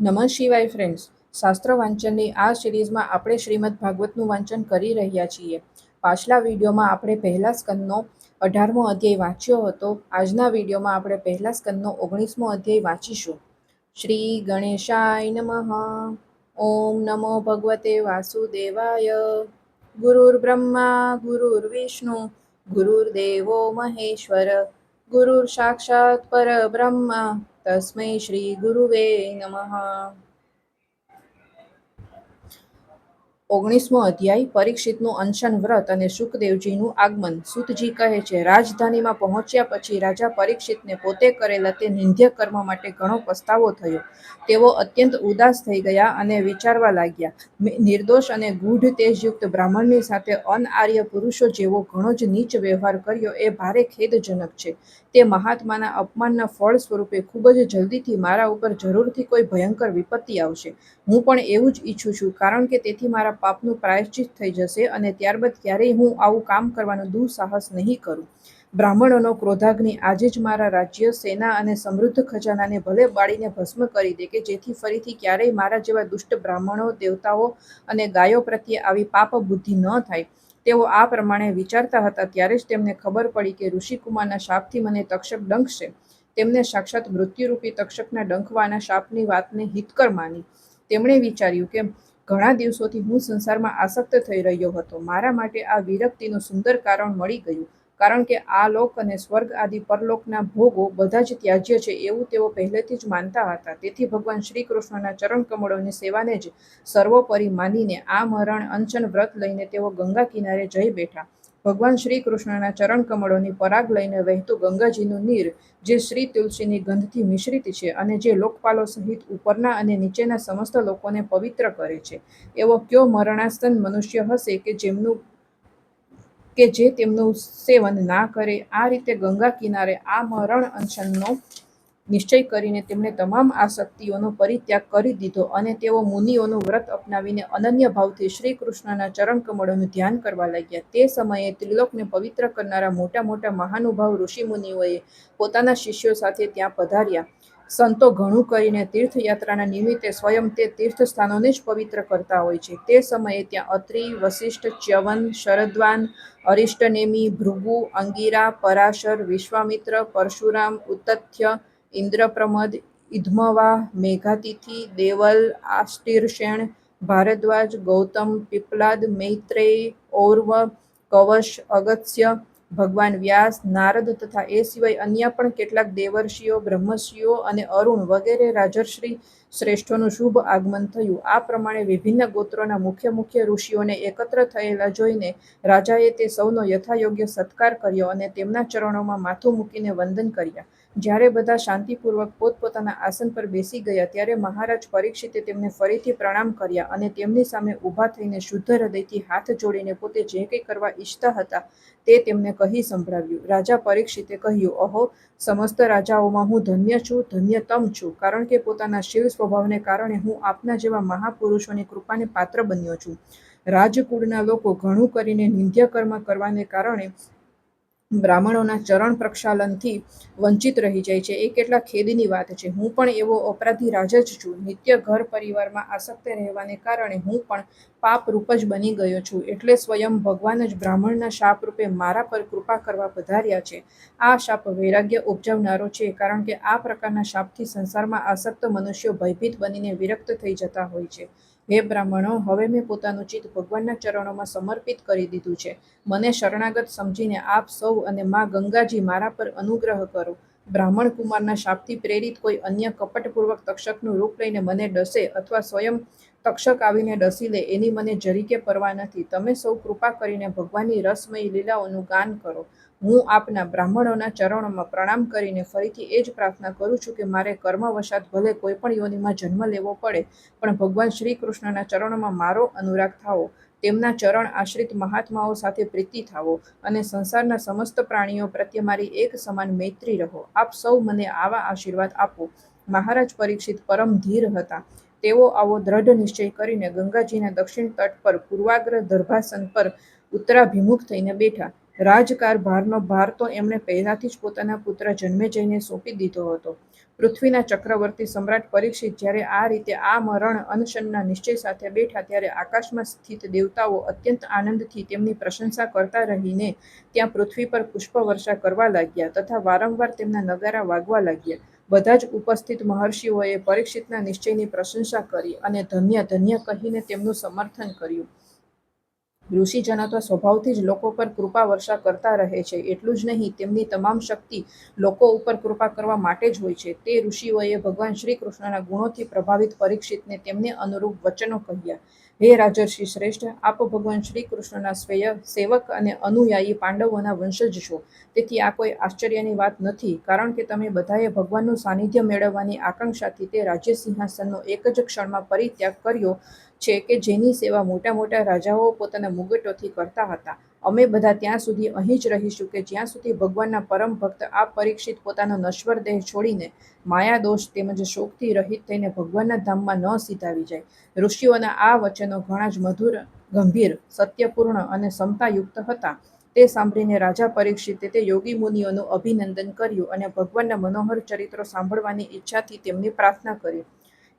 નમઃ શિવાય ફ્રેન્ડ્સ શાસ્ત્ર વાંચનની આ સિરીઝમાં આપણે શ્રીમદ ભાગવતનું વાંચન કરી રહ્યા છીએ. પાછલા વિડીયોમાં આપણે પહેલા સ્કંદનો અઢારમો અધ્યાય વાંચ્યો હતો. આજના વિડીયોમાં આપણે પહેલા સ્કંદનો ઓગણીસમો અધ્યાય વાંચીશું. શ્રી ગણેશાય નમઃ. ઓમ નમો ભગવતે વાસુદેવાય. ગુરુર્બ્રહ્મા બ્રહ્મા ગુરુર વિષ્ણુ ગુરુર્દેવો મહેશ્વર. ગુરુર સાક્ષાત પરબ્રહ્મ તસ્મૈ શ્રી ગુરુવે નમઃ ઓગણીસમો અધ્યાય, પરીક્ષિતનું અનશન વ્રત અને સુખદેવજીનું આગમન. સુતજી કહે છે, રાજધાનીમાં પહોંચ્યા પછી રાજા પરીક્ષિતને પોતે કરેલા તે નિંદ્ય કર્મ માટે ઘણો પસ્તાવો થયો. તેઓ અત્યંત ઉદાસ થઈ ગયા અને વિચારવા લાગ્યા નિર્દોષ અને ગૂઢ તેજયુક્ત બ્રાહ્મણની સાથે અનઆર્ય પુરુષો જેવો ઘણો જ નીચ વ્યવહાર કર્યો એ ભારે ખેદજનક છે. તે મહાત્માના અપમાનના ફળ સ્વરૂપે ખૂબ જ જલ્દીથી મારા ઉપર જરૂરથી કોઈ ભયંકર વિપત્તિ આવશે. હું પણ એવું જ ઈચ્છું છું, કારણ કે તેથી મારા પાપનું પ્રાયશ્ચિત થઈ જશે અને ત્યારબાદ ક્યારેય હું આવું કામ કરવાનું દુઃસાહસ નહીં કરું. બ્રાહ્મણોનો ક્રોધાગ્નિ આજે જ મારા રાજ્ય, સેના અને સમૃદ્ધ ખજાનાને ભલે બાળીને ભસ્મ કરી દે કે જેથી ફરીથી ક્યારેય મારા જેવા દુષ્ટ બ્રાહ્મણો, દેવતાઓ અને ગાયો પ્રત્યે આવી પાપ બુદ્ધિ ન થાય. તેઓ આ પ્રમાણે વિચારતા હતા, ત્યારે જ તેમને ખબર પડી કે ઋષિકુમારના શાપથી મને તક્ષક ડંખશે. તેમને સાક્ષાત મૃત્યુરૂપી તક્ષકના ડંખવાના શાપની વાતને હિતકર માની. તેમણે વિચાર્યું કે ઘણા દિવસોથી હું સંસારમાં આસક્ત થઈ રહ્યો હતો. મારા માટે આ વિરક્તિનું સુંદર કારણ મળી ગયું, કારણ કે આ લોક અને સ્વર્ગ આદિ પરલોકના ભોગો બધા જ ત્યાજ્ય છે એવું તેઓ પહેલેથી જ માનતા હતા. તેથી ભગવાન શ્રી કૃષ્ણના ચરણ કમળોની સેવાને જ સર્વોપરી માનીને આ મરણ અંચન વ્રત લઈને તેઓ ગંગા કિનારે જઈ બેઠા. ભગવાન શ્રી કૃષ્ણના ચરણ કમળોની પરાગ લઈને વહેતું ગંગાજીનું નીર, જે શ્રી તુલસીની ગંધથી મિશ્રિત છે અને જે લોકપાલો સહિત ઉપરના અને નીચેના સમસ્ત લોકોને પવિત્ર કરે છે. એવો કયો મરણાસ્તન મનુષ્ય હશે કે જેમનું, કે જે તેમનું સેવન ના કરે? આ રીતે ગંગા કિનારે આ મરણ અંશનનો નિશ્ચય કરીને તેમણે તમામ આસક્તિઓનો પરિત્યાગ કરી દીધો અને તેઓ મુનિઓનું વ્રત અપનાવીને અનન્ય ભાવથી શ્રી કૃષ્ણના ચરણ કમળોનું ધ્યાન કરવા લાગ્યા. તે સમયે ત્રિલોકને પવિત્ર કરનારા મોટા મોટા મહાનુભાવ ઋષિ મુનિઓએ પોતાના શિષ્યો સાથે ત્યાં પધાર્યા. સંતો ઘણું કરીને તીર્થયાત્રાના નિમિત્તે સ્વયં તે તીર્થ સ્થાનોને જ પવિત્ર કરતા હોય છે. તે સમયે ત્યાં અત્રિ વશિષ્ઠ ચ્યવન, શરદ્વાન, અરિષ્ટનેમી, ભૃગુ, અંગીરા, પરાશર, વિશ્વામિત્ર, પરશુરામ ઉત્તથ્ય ઇન્દ્રપ્રમદ, ઇધમવા, મેઘાતિથિ, દેવલ આષ્ટીરસેણ ભારદ્વાજ, ગૌતમ, પીપલાદ, મૈત્રેય, ઔર્વ, કવશ, અગત્ય, ભગવાન વ્યાસ, નારદ તથા એ સિવાય અન્ય પણ કેટલાક દેવર્ષિઓ બ્રહ્મશિઓ અને અરુણ વગેરે રાજર્શ્રી શ્રેષ્ઠોનું શુભ આગમન થયું. આ પ્રમાણે વિભિન્ન ગોત્રોના મુખ્ય મુખ્ય ઋષિઓને એકત્ર થયેલા જોઈને રાજાએ તે સૌનો યથાયોગ્ય સત્કાર કર્યો અને તેમના ચરણોમાં માથું મૂકીને વંદન કર્યા. જ્યારે બધા શાંતિપૂર્વક પોતપોતાના આસન પર બેસી ગયા ત્યારે મહારાજ પરીક્ષિતે તેમને ફરીથી પ્રણામ કર્યા અને તેમની સામે ઊભા થઈને શુદ્ધ હૃદયથી હાથ જોડીને પોતે જે કંઈ કરવા ઈચ્છતા હતા તે તેમને કહી સંભળાવ્યું. રાજા પરીક્ષિતે કહ્યું અહો સમસ્ત રાજાઓમાં હું ધન્ય છું, ધન્યતમ છું, કારણ કે પોતાના શિવ સ્વભાવને કારણે હું આપના જેવા મહાપુરુષોની કૃપાને પાત્ર બન્યો છું. રાજકુળના લોકો ઘણું કરીને નિંદ્યકર્મ કરવાને કારણે બ્રાહ્મણોના ચરણ પ્રક્ષાલનથી વંચિત રહી જાય છે. એ કેટલા ખેદની વાત છે. હું પણ એવો અપરાધી રાજ જ છું. નિત્ય ઘર પરિવારમાં આસક્ત રહેવાને કારણે હું પણ પાપરૂપ જ બની ગયો છું. એટલે સ્વયં ભગવાન જ બ્રાહ્મણના શાપ રૂપે મારા પર કૃપા કરવા પધાર્યા છે. આ શાપ વૈરાગ્ય ઉપજાવનારો છે, કારણ કે આ પ્રકારના શાપથી સંસારમાં આસક્ત મનુષ્યો ભયભીત બનીને વિરક્ત થઈ જતા હોય છે. હે બ્રાહ્મણો, હવે મેં પોતાનું ચિત્ત ભગવાનના ચરણોમાં સમર્પિત કરી દીધું છે. મને શરણાગત સમજીને આપ સૌ અને મા ગંગાજી મારા પર અનુગ્રહ કરો. બ્રાહ્મણ કુમારના શાપથી પ્રેરિત કોઈ અન્ય કપટપૂર્વક તક્ષકનું રૂપ લઈને મને ડસે અથવા સ્વયં તક્ષક આવીને ડસી લે, એની મને જરીકે પરવા નથી. તમે સૌ કૃપા કરીને ભગવાનની રસમય લીલાઓનું ગાન કરો. હું આપના બ્રાહ્મણોના ચરણોમાં પ્રણામ કરીને ફરીથી એ જ પ્રાર્થના કરું છું કે મારે કર્મવશાત ભલે કોઈ પણ યોનિમાં જન્મ લેવો પડે, પણ ભગવાન શ્રી કૃષ્ણના ચરણોમાં મારો અનુરાગ થાવો, તેમના ચરણ આશ્રિત મહાત્માઓ સાથે પ્રીતિ થાવો અને સંસારના સમસ્ત પ્રાણીઓ પ્રત્યે મારી એક સમાન મૈત્રી રહો. આપ સૌ મને આવા આશીર્વાદ આપો. મહારાજ પરીક્ષિત પરમ ધીર હતા. તેઓ આવો દ્રઢ નિશ્ચય કરીને ગંગાજીના દક્ષિણ તટ પર પૂર્વાગ્ર દર્ભાસન પર ઉત્તરાભિમુખ થઈને બેઠા. રાજકાર ભારનો ભાર તો એમણે પહેલાથી જ પોતાના પુત્ર જન્મે જઈને સોંપી દીધો હતો. પૃથ્વીના ચક્રવર્તી સમ્રાટ પરીક્ષિત જ્યારે આ રીતે આ મરણ અનશનના નિશ્ચય સાથે બેઠા ત્યારે આકાશમાં સ્થિત દેવતાઓ અત્યંત આનંદથી તેમની પ્રશંસા કરતા રહીને ત્યાં પૃથ્વી પર પુષ્પવર્ષા કરવા લાગ્યા તથા વારંવાર તેમના નગારા વાગવા લાગ્યા. બધા જ ઉપસ્થિત મહર્ષિઓએ પરીક્ષિતના નિશ્ચયની પ્રશંસા કરી અને ધન્ય ધન્ય કહીને તેમનું સમર્થન કર્યું. ઋષિજનો તો સ્વભાવથી જ લોકો પર કૃપા વર્ષા કરતા રહે છે. એટલું જ નહીં, તેમની તમામ શક્તિ લોકો ઉપર કૃપા કરવા માટે જ હોય છે. તે ઋષિઓએ ભગવાન શ્રી કૃષ્ણના ગુણોથી પ્રભાવિત પરીક્ષિતને તેમને અનુરૂપ વચનો કહ્યા. હે રાજર્ષિ શ્રેષ્ઠ, આપ ભગવાન શ્રી કૃષ્ણના સ્વેય સેવક અને અનુયાયી પાંડવોના વંશજ છો. તેથી આ કોઈ આશ્ચર્યની વાત નથી, કારણ કે તમે બધાએ ભગવાનનું સાનિધ્ય મેળવવાની આકાંક્ષાથી તે રાજ્ય સિંહાસનનો એક જ ક્ષણમાં પરિત્યાગ કર્યો છે કે જેની સેવા મોટા મોટા રાજાઓ પોતાના મુગટોથી કરતા હતા. અમે બધા ત્યાં સુધી અહીં જ રહીશું કે જ્યાં સુધી ભગવાનના પરમ ભક્ત આ પરીક્ષિત પોતાનો નશ્વર દેહ છોડીને માયા દોષ તેમજ શોકથી રહિત થઈને ભગવાનના ધામમાં ન સીધાવી જાય. ઋષિઓના આ વચનો ઘણા જ મધુર, ગંભીર, સત્યપૂર્ણ અને સમતાયુક્ત હતા. તે સાંભળીને રાજા પરીક્ષિતે તે યોગી મુનિઓનું અભિનંદન કર્યું અને ભગવાનના મનોહર ચરિત્રો સાંભળવાની ઈચ્છાથી તેમની પ્રાર્થના કરી.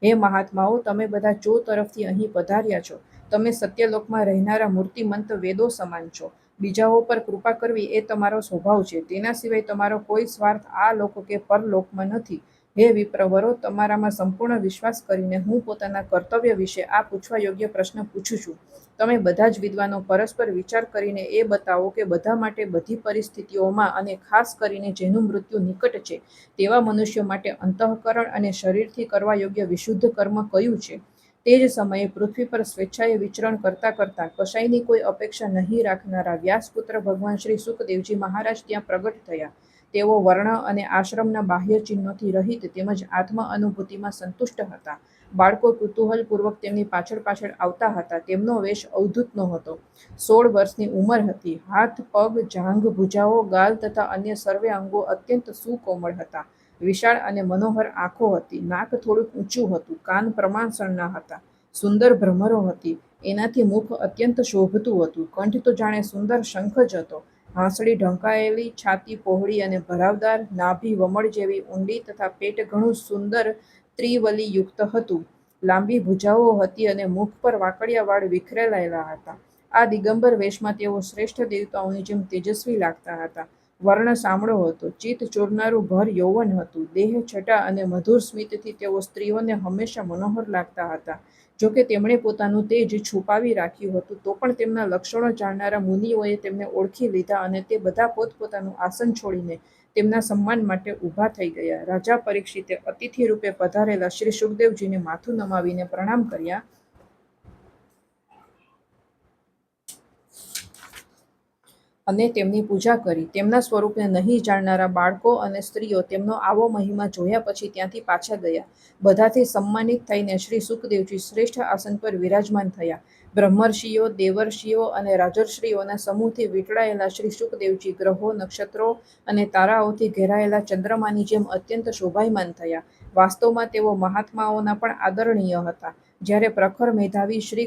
હે મહાત્માઓ, તમે બધા ચો તરફથી અહીં પધાર્યા છો. તમે સત્યલોકમાં રહેનારા મૂર્તિમંત વેદો સમાન છો. બીજાઓ પર કૃપા કરવી એ તમારો સ્વભાવ છે. તેના સિવાય તમારો કોઈ સ્વાર્થ આ લોકો કે પરલોકમાં નથી. હે વિપ્રવરો, તમારામાં સંપૂર્ણ વિશ્વાસ કરીને હું પોતાના કર્તવ્ય વિશે આ પૂછવા યોગ્ય પ્રશ્ન પૂછું છું. તમે બધા જ વિદ્વાનો પરસ્પર વિચાર કરીને એ બતાવો કે બધા માટે બધી પરિસ્થિતિઓમાં અને ખાસ કરીને જેનું મૃત્યુ નિકટ છે, તેવા મનુષ્યો માટે અંતઃકરણ અને શરીરથી કરવા યોગ્ય વિશુદ્ધ કર્મ કયું છે? તે જ સમયે પૃથ્વી પર સ્વેચ્છાએ વિચરણ કરતા કરતા કશાયની કોઈ અપેક્ષા નહીં રાખનારા વ્યાસપુત્ર ભગવાન શ્રી સુખદેવજી મહારાજ ત્યાં પ્રગટ થયા. તેઓ વર્ણ અને આશ્રમના બાહ્ય ચિહ્નોથી રહિત તેમજ આત્મ અનુભૂતિમાં સંતુષ્ટ હતા. બાળકો કુતૂહલપૂર્વક તેમની પાછળ પાછળ આવતા હતા. તેમનો વેશ અવધૂતનો હતો. સોળ વર્ષની ઉંમર હતી. હાથ, પગ, જાંઘ, ભૂજાઓ, ગાલ તથા અન્ય સર્વે અંગો અત્યંત સુકોમળ હતા. વિશાળ અને મનોહર આંખો હતી. નાક થોડુંક ઊંચું હતું. કાન પ્રમાણસરના હતા. સુંદર ભ્રમરો હતી. એનાથી મુખ અત્યંત શોભતું હતું. કંઠ તો જાણે સુંદર શંખ જ હતો. હાંસળી ઢંકાયેલી, છાતી પહોળી અને ભરાવદાર, નાભી વમળ જેવી ઊંડી તથા પેટ ઘણું સુંદર ત્રિવલીયુક્ત હતું. લાંબી ભુજાઓ હતી અને મુખ પર વાકડિયા વાળ વિખરેલાયેલા હતા. આ દિગંબર વેશમાં તેઓ શ્રેષ્ઠ દેવતાઓની જેમ તેજસ્વી લાગતા હતા. વર્ણ સામળો હતો. ચિત્ત ચોરનારું ભર યૌવન હતું. દેહ છટા અને મધુર સ્મિતથી તેઓ સ્ત્રીઓને હંમેશા મનોહર લાગતા હતા. જોકે તેમણે પોતાનું તેજ છુપાવી રાખ્યું હતું, તો પણ તેમના લક્ષણો જાણનારા મુનિઓએ તેમને ઓળખી લીધા અને તે બધા પોતપોતાનું આસન છોડીને તેમના સન્માન માટે ઊભા થઈ ગયા. રાજા પરીક્ષિતે અતિથિ રૂપે પધારેલા શ્રી સુખદેવજીને માથું નમાવીને પ્રણામ કર્યા. અને તેમની પૂજા કરી. તેમના સ્વરૂપને નહીં જાણનારા બાળકો અને સ્ત્રીઓ તેમનો આવો મહિમા જોયા પછી ત્યાંથી પાછા ગયા. બધાથી સન્માનિત થઈને શ્રી સુખદેવજી શ્રેષ્ઠ આસન પર વિરાજમાન થયા. બ્રહ્મર્ષિઓ, દેવર્ષિઓ અને રાજર્ષિઓના સમૂહથી વીંટળાયેલા શ્રી સુખદેવજી ગ્રહો, નક્ષત્રો અને તારાઓથી ઘેરાયેલા ચંદ્રમાની જેમ અત્યંત શોભાયમાન થયા. વાસ્તવમાં તેઓ મહાત્માઓના પણ આદરણીય હતા. જ્યારે પ્રખર મેધાવી શ્રી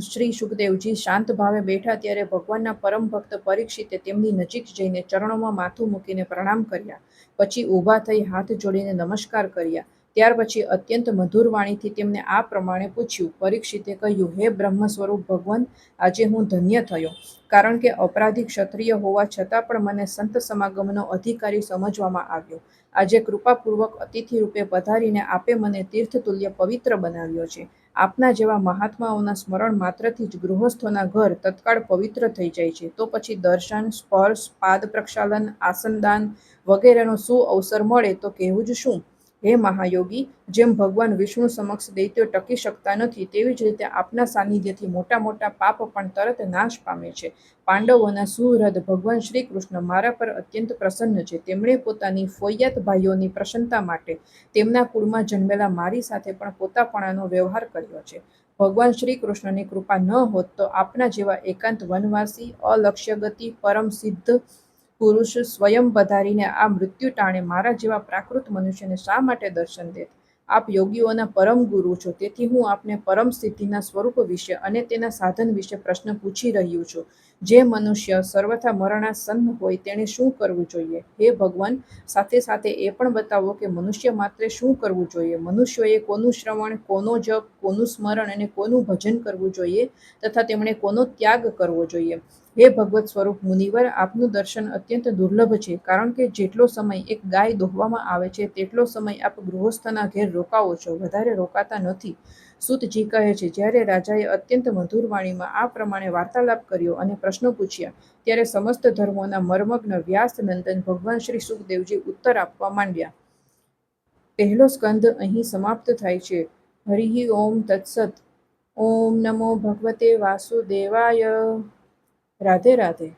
શ્રી સુખદેવજી શાંત ભાવે બેઠા ત્યારે ભગવાનના પરમ ભક્ત પરીક્ષિતે તેમની નજીક જઈને ચરણોમાં માથું મૂકીને પ્રણામ કર્યા. પછી ઊભા થઈ હાથ જોડીને નમસ્કાર કર્યા. ત્યાર પછી અત્યંત મધુર વાણીથી તેમને આ પ્રમાણે પૂછ્યું. પરીક્ષિતે કહ્યું, હે બ્રહ્મ સ્વરૂપ ભગવાન, આજે હું ધન્ય થયો. કારણ કે અપરાધી ક્ષત્રિય હોવા છતાં પણ મને સંત સમાગમનો અધિકારી સમજવામાં આવ્યો. આજે કૃપાપૂર્વક અતિથિ રૂપે પધારીને આપે મને તીર્થતુલ્ય પવિત્ર બનાવ્યો છે. આપના જેવા મહાત્માઓના સ્મરણ માત્રથી જ ગૃહસ્થોના ઘર તત્કાળ પવિત્ર થઈ જાય છે. તો પછી દર્શન, સ્પર્શ, પાદ પ્રક્ષાલન, આસનદાન વગેરેનો શું અવસર મળે તો કહેવું જ શું? હે મહાયોગી, જેમ ભગવાન વિષ્ણુ સમક્ષ દૈત્યો ટકી શકતા નથી, તેવી જ રીતે આપના સાનિધ્યથી મોટા મોટા પાપ પણ તરત નાશ પામે છે. પાંડવોના સુહૃદ ભગવાન શ્રી કૃષ્ણ મારા પર અત્યંત પ્રસન્ન છે. તેમણે પોતાની ફોયત ભાઈઓની પ્રસન્નતા માટે તેમના કુળમાં જન્મેલા મારી સાથે પણ પોતાપણાનો વ્યવહાર કર્યો છે. ભગવાન શ્રી કૃષ્ણની કૃપા ન હોત તો આપના જેવા એકાંત વનવાસી, અલક્ષ્યગતિ, પરમ સિદ્ધ પુરુષ સ્વયં પધારીને આ મૃત્યુ ટાણે મારા જેવા પ્રાકૃત મનુષ્યને શા માટે દર્શન દેત આપ યોગીઓના પરમ ગુરુ છો, તેથી હું આપને પરમ સ્થિતિના સ્વરૂપ વિશે અને તેના સાધન વિશે પ્રશ્ન પૂછી રહ્યું છું. જે મનુષ્ય સર્વથા મરણાસન્ન હોય તેણે શું કરવું જોઈએ? હે ભગવાન, સાથે સાથે એ પણ બતાવો કે મનુષ્ય માત્રે શું કરવું જોઈએ? મનુષ્યએ કોનું શ્રવણ, કોનો જપ, કોનું સ્મરણ અને કોનું ભજન કરવું જોઈએ તથા તેમણે કોનો ત્યાગ કરવો જોઈએ? હે ભગવત સ્વરૂપ, મુનિવર, આપનું દર્શન અત્યંત દુર્લભ છે કારણ કે જેટલો સમય એક ગાય દોહવામાં આવે છે, તેટલો સમય આપ ગૃહસ્થના ઘેર રોકાવો છો. વધારે રોકાતા નથી. સૂતજી કહે છે, જ્યારે રાજાએ અત્યંત મધુર વાણીમાં આ પ્રમાણે વાર્તાલાપ કર્યો અને પ્રશ્નો પૂછ્યા, ત્યારે સમસ્ત ધર્મોના મર્મગ્ન વ્યાસ નંદન ભગવાન શ્રી સુખદેવજી ઉત્તર આપવા માંડ્યા. પહેલો સ્કંદ અહીં સમાપ્ત થાય છે. હરિ ઓમ તત્સત. ઓમ નમો ભગવતે વાસુદેવાય. રાધે રાધે.